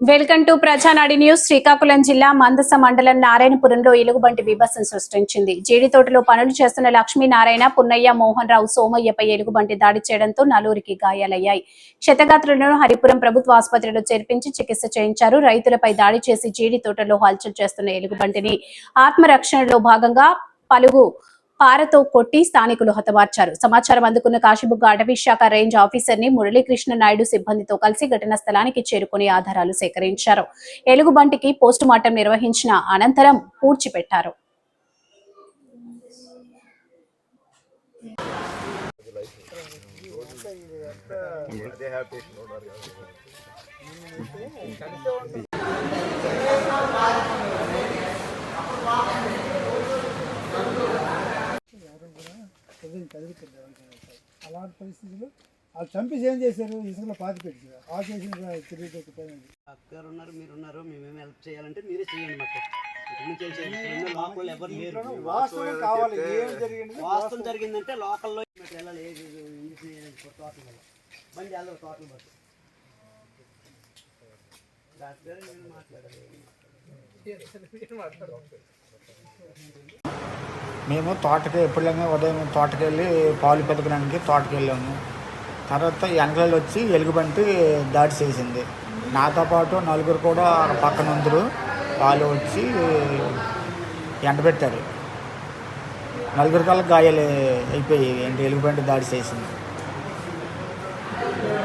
Welcome to Prajanadi news. Srikakulam జిల్లా మందస మండలం నారాయణపురంలో ఎలుగుబంటి బీభత్సం సృష్టించింది. జీడి తోటలో పనులు చేస్తున్న లక్ష్మీనారాయణ పున్నయ్య మోహన్ రావు సోమయ్యపై ఎలుగుబంటి దాడి చేయడంతో నలుగురికి గాయాలయ్యాయి. క్షతగాత్రులను హరిపురం ప్రభుత్వ ఆసుపత్రిలో చేర్పించి చికిత్స చేయించారు. రైతులపై దాడి చేసి జీడి తోటలో హల్చల్ చేస్తున్న ఎలుగుబంటిని ఆత్మరక్షణలో భాగంగా పలుగు పారతో కొట్టి స్థానికులు హతమార్చారు. సమాచారం అందుకున్న కాశీబుగ్గ అటవీ శాఖ రేంజ్ ఆఫీసర్ని మురళీకృష్ణ నాయుడు సిబ్బందితో కలిసి ఘటనా స్థలానికి చేరుకుని ఆధారాలు సేకరించారు. ఎలుగుబంటికి పోస్టు మార్టం నిర్వహించిన అనంతరం పూడ్చిపెట్టారు. ప్రజలు కదులుతుంది అలాంటి పరిస్థితులు వాళ్ళు చంపేసి ఏం చేశారు? ఇసుకలో పాతి పెట్టారు. ఆ చేసిన తెలియకపోయింది అక్కగారు ఉన్నారు మీరు ఉన్నారు మేమేమి హెల్ప్ చేయాలంటే మీరే చేయండి మాకు. లోకల్ ఎవరు లేరు. వాస్తవం కావాలి. ఏం జరిగింది? వాస్తవం జరిగిందంటే లోకల్లో వెళ్ళాలి తోటలు బండి తోటలు బస్సు డాక్టర్ గారు నేను మాట్లాడాలి మేము తోటకి ఎప్పుడైనా ఉదయం తోటకెళ్ళి పాలు పెతకడానికి తోటకెళ్ళాము. తర్వాత వెనకలు వచ్చి ఎలుగుబంటి దాడి చేసింది. నాతో పాటు నలుగురు కూడా పక్కన ఉందరు. వాళ్ళు వచ్చి ఎండబెట్టారు నలుగురు కల్లా గాయాలు అయిపోయి ఏంటి? ఎలుగుబంటి దాడి చేసింది.